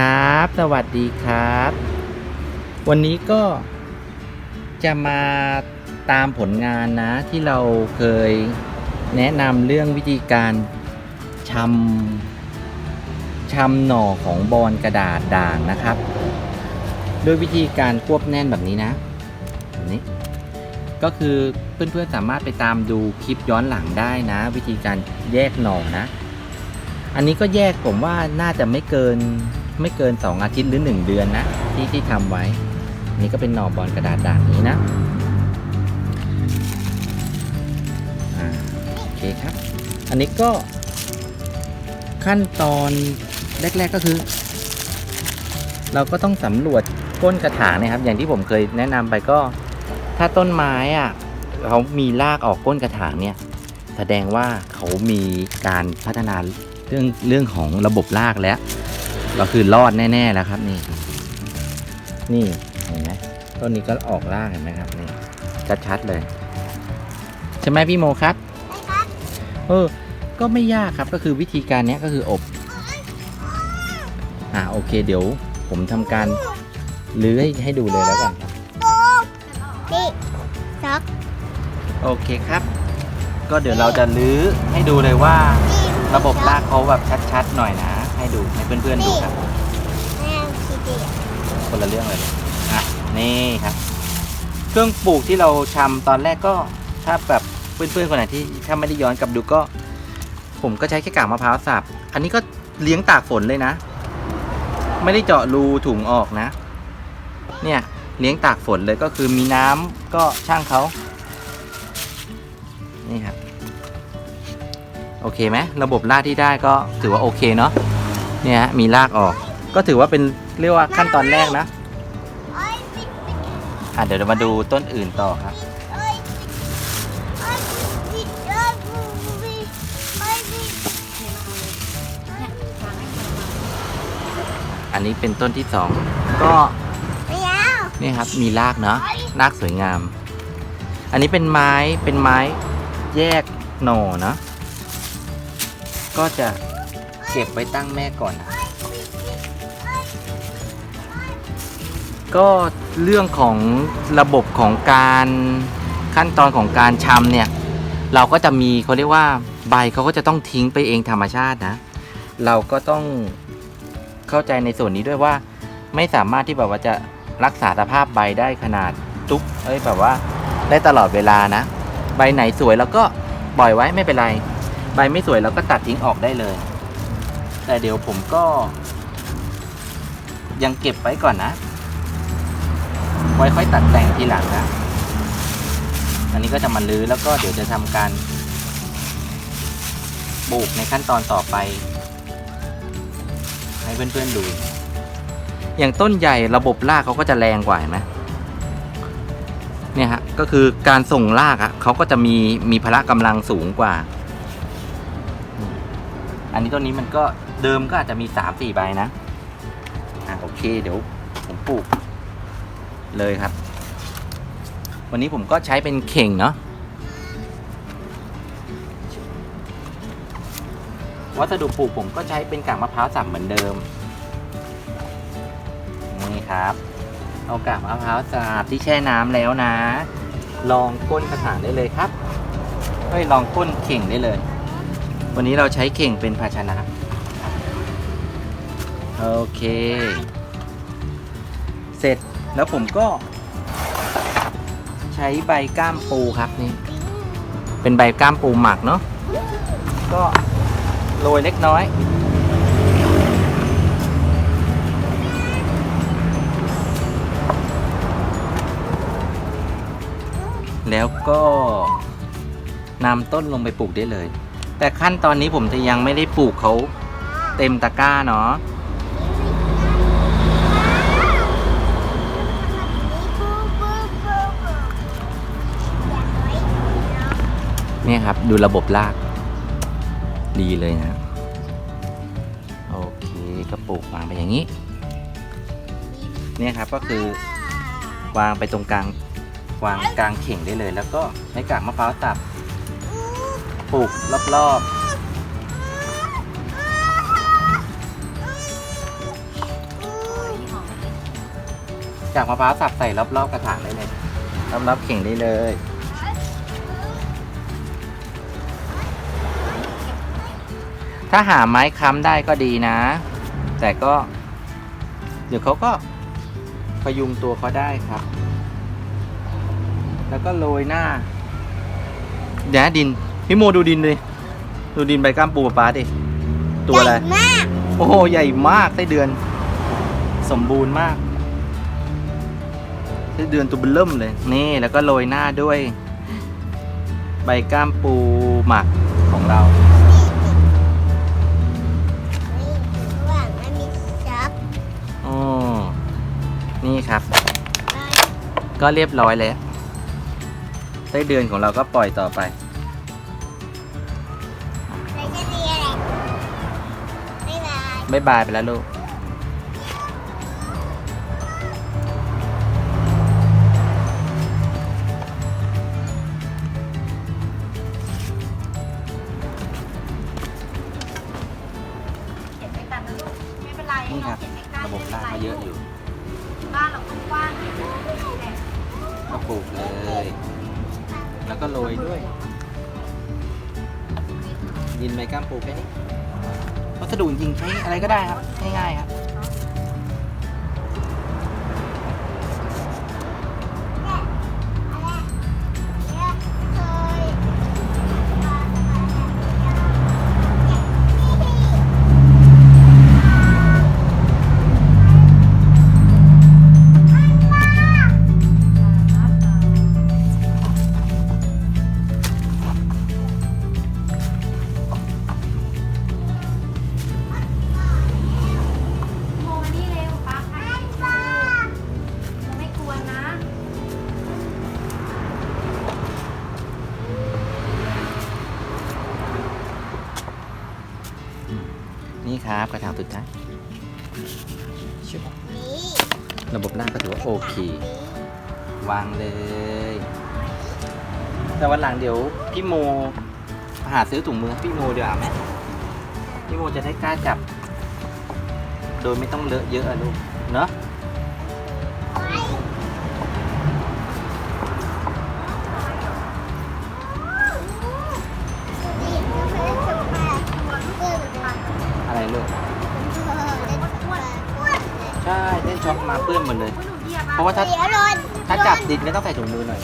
ครับ สวัสดีครับ วันนี้ก็จะมาตามผลงานนะ ที่เราเคยแนะนำเรื่องวิธีการชำชำหน่อของบอลกระดาษด่างนะครับด้วยวิธีการควบแน่นแบบนี้นะแบบนี้ ก็คือเพื่อนๆสามารถไปตามดูคลิปย้อนหลังได้นะ วิธีการแยกหน่อนะ อันนี้ก็แยกผมว่าน่าจะไม่เกิน ไม่เกิน 2 อาทิตย์หรือ 1 เดือนนะ ที่ที่ทำไว้ นี่ก็เป็นหน่อบอลกระดาษด่างนี้นะโอเคครับ อันนี้ก็ขั้นตอนแรก ๆก็คือ เราก็ต้องสำรวจก้นกระถางนะครับ อย่างที่ผมเคยแนะนำไปก็ ถ้าต้นไม้อะเขามีรากออกก้นกระถางเนี่ยแสดงว่าเขามีการพัฒนาเรื่องเรื่องของระบบรากแล้ว ก็คือรอดแน่ๆแล้วครับนี่ นี่เห็นไหมต้นนี้ก็ออกรากเห็นไหมครับนี่ชัดๆเลย ใช่ไหมพี่โมครับเออ ก็ไม่ยากครับก็คือวิธีการเนี้ยก็คืออบ อ่าโอเค เดี๋ยวผมทำการลื้อให้ให้ดูเลยแล้วกันครับนี่ซักโอเคครับ ก็เดี๋ยวเราจะลื้อให้ดูเลยว่า ระบบรากเขาแบบชัดๆหน่อยนะ ให้ดูให้เพื่อนๆดูครับแม่คิดดีคนละเรื่องเลยอะนี่ครับ เครื่องปลูกที่เราชำตอนแรกก็ถ้าแบบเพื่อนๆคนไหนที่ถ้าไม่ได้ย้อนกลับดูก็ ผมก็ใช้แค่กากมะพร้าวสับอันนี้ก็เลี้ยงตากฝนเลยนะ ไม่ได้เจาะรูถุงออกนะ เนี่ยเลี้ยงตากฝนเลยก็คือมีน้ำก็ช่างเขานี่ครับ โอเคไหมระบบรากที่ได้ก็ถือว่าโอเคเนาะ เนี่ยฮะมีรากออก ก็ถือว่าเป็นเรียกว่าขั้นตอนแรกนะอะเดี๋ยวเรามาดูต้นอื่นต่อครับ อันนี้เป็นต้นที่สองก็นี่ครับมีรากเนาะรากสวยงาม อันนี้เป็นไม้เป็นไม้แยกหน่อเนาะก็จะ เก็บไว้ตั้งแม่ก่อนนะก็เรื่องของระบบของการขั้นตอนของการชำเนี่ย เราก็จะมีเขาเรียกว่าใบเขาก็จะต้องทิ้งไปเองธรรมชาตินะ เราก็ต้องเข้าใจในส่วนนี้ด้วยว่า ไม่สามารถที่แบบว่าจะรักษาสภาพใบได้ขนาดทุกเอ้ยแบบว่าได้ตลอดเวลานะ ใบไหนสวยเราก็ปล่อยไว้ไม่เป็นไร ใบไม่สวยเราก็ตัดทิ้งออกได้เลย แต่เดี๋ยวผมก็ ยังเก็บไว้ก่อนนะ ไว้ค่อยตัดแต่งทีหลังนะอันนี้ก็จะมาลื้อแล้วก็เดี๋ยวจะทำการปลูกในขั้นตอนต่อไป ให้เพื่อนๆดู อย่างต้นใหญ่ระบบรากเขาก็จะแรงกว่าเห็นไหมเนี่ยฮะก็คือการส่งรากอะเขาก็จะมีมีพละกำลังสูงกว่า อันนี้ต้นนี้มันก็ เดิมก็อาจจะมีสามสี่ใบนะ อะโอเค เดี๋ยวผมปลูก เลยครับ วันนี้ผมก็ใช้เป็นเข่งเนาะวัสดุปลูกผมก็ใช้เป็นกากมะพร้าวสับเหมือนเดิม นี่ครับ เอากากมะพร้าวสับที่แช่น้ำแล้วนะ ลองก้นกระถางได้เลยครับเฮ้ยลองก้นเข่งได้เลย วันนี้เราใช้เข่งเป็นภาชนะ โอเค เสร็จแล้วผมก็ ใช้ใบก้ามปูครับนี่ เป็นใบก้ามปูหมักเนาะก็โรยเล็กน้อย แล้วก็นำต้นลงไปปลูกได้เลย แต่ขั้นตอนนี้ผมจะยังไม่ได้ปลูกเขาเต็มตะกร้าเนาะ เนี่ยครับ ดูระบบราก ดีเลยนะโอเคก็ปลูกวางไปอย่างนี้ เนี่ยครับก็คือวางไปตรงกลางวางกลางเข่งได้เลย แล้วก็ใช้กากมะพร้าวตับปลูกรอบๆกากมะพร้าวสับใส่รอบๆกระถางได้เลยรอบๆเข่งได้เลย ถ้าหาไม้ค้ำได้ก็ดีนะ แต่ก็ เดี๋ยวเขาก็พยุงตัวเขาได้ครับ แล้วก็โรยหน้าเดี๋ยวนะดิน พี่โมดูดินเลยดูดินใบกล้ามปูปลาป๊าดิตัวอะไรใหญ่มากโอ้โหใหญ่มากไส้เดือน สมบูรณ์มากไส้เดือนตัวเบลเริ่มเลย นี่แล้วก็โรยหน้าด้วย ใบกล้ามปูหมักของเรา ครับไปก็เรียบร้อยแล้วไส้เดือนของเราก็ปล่อยต่อไปแล้วจะมีอะไรบ๊ายบายบ๊ายบายไปแล้วลูกเขียนด้วยกันนะลูกไม่เป็นไรนี่ครับเขียนใกล้ๆระบบรากก็เยอะอยู่บ้านเรา ก็ปลูกเลย แล้วก็โรยด้วย ดินใบกล้ามปูแค่นี้วัสดุจริงใช้อะไรก็ได้ครับ ง่ายๆครับ ครับกระถางสุดท้ายระบบรากก็ถือว่าโอเค วางเลย แต่วันหลังเดี๋ยวพี่โมหาซื้อถุงมือพี่โมเดี๋ยวาไหมพี่โมจะได้กล้าจับ โดยไม่ต้องเลอะเยอะอะลูก เนอะ ใช่เล่นช็อกมาเปื้อนหมดเลยอุ๊ยหนูเหยียบเพราะว่าถ้าเดี๋ยวหล่นถ้าจับดินก็ต้องใส่ถุงมือหน่อย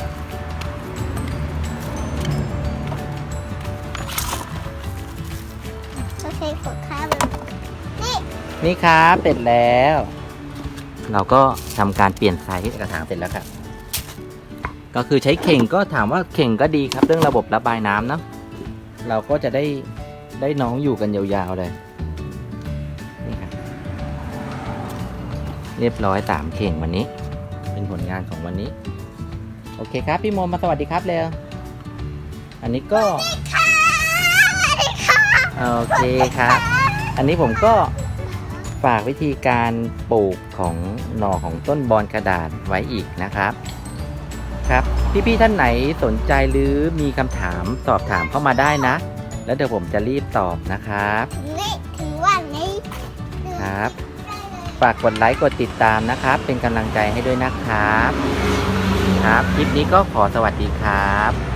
โอเคกดข้ามมันนี่นี่ครับเสร็จแล้ว เราก็ทำการเปลี่ยนไซส์กระถางเสร็จแล้วครับ ก็คือใช้เข่งก็ถามว่าเข่งก็ดีครับ เรื่องระบบระบายน้ำเนาะเราก็จะได้ได้น้องอยู่กันยาวๆเลย เรียบร้อยสามเข่งวันนี้ เป็นผลงานของวันนี้ โอเคครับ พี่โมมาสวัสดีครับเร็วอันนี้ก็ค่ะสวัสดีค่ะโอเคครับ อันนี้ผมก็ฝากวิธีการปลูกของหน่อของต้นบอนกระดาษไว้อีกนะครับครับพี่ๆท่านไหนสนใจหรือมีคำถามสอบถามเข้ามาได้นะ แล้วเดี๋ยวผมจะรีบตอบนะครับถึงนี่ถึงวันนี้ครับ ฝากกดไลค์กดติดตามนะครับ เป็นกำลังใจให้ด้วยนะครับ ครับ คลิปนี้ก็ขอสวัสดีครับ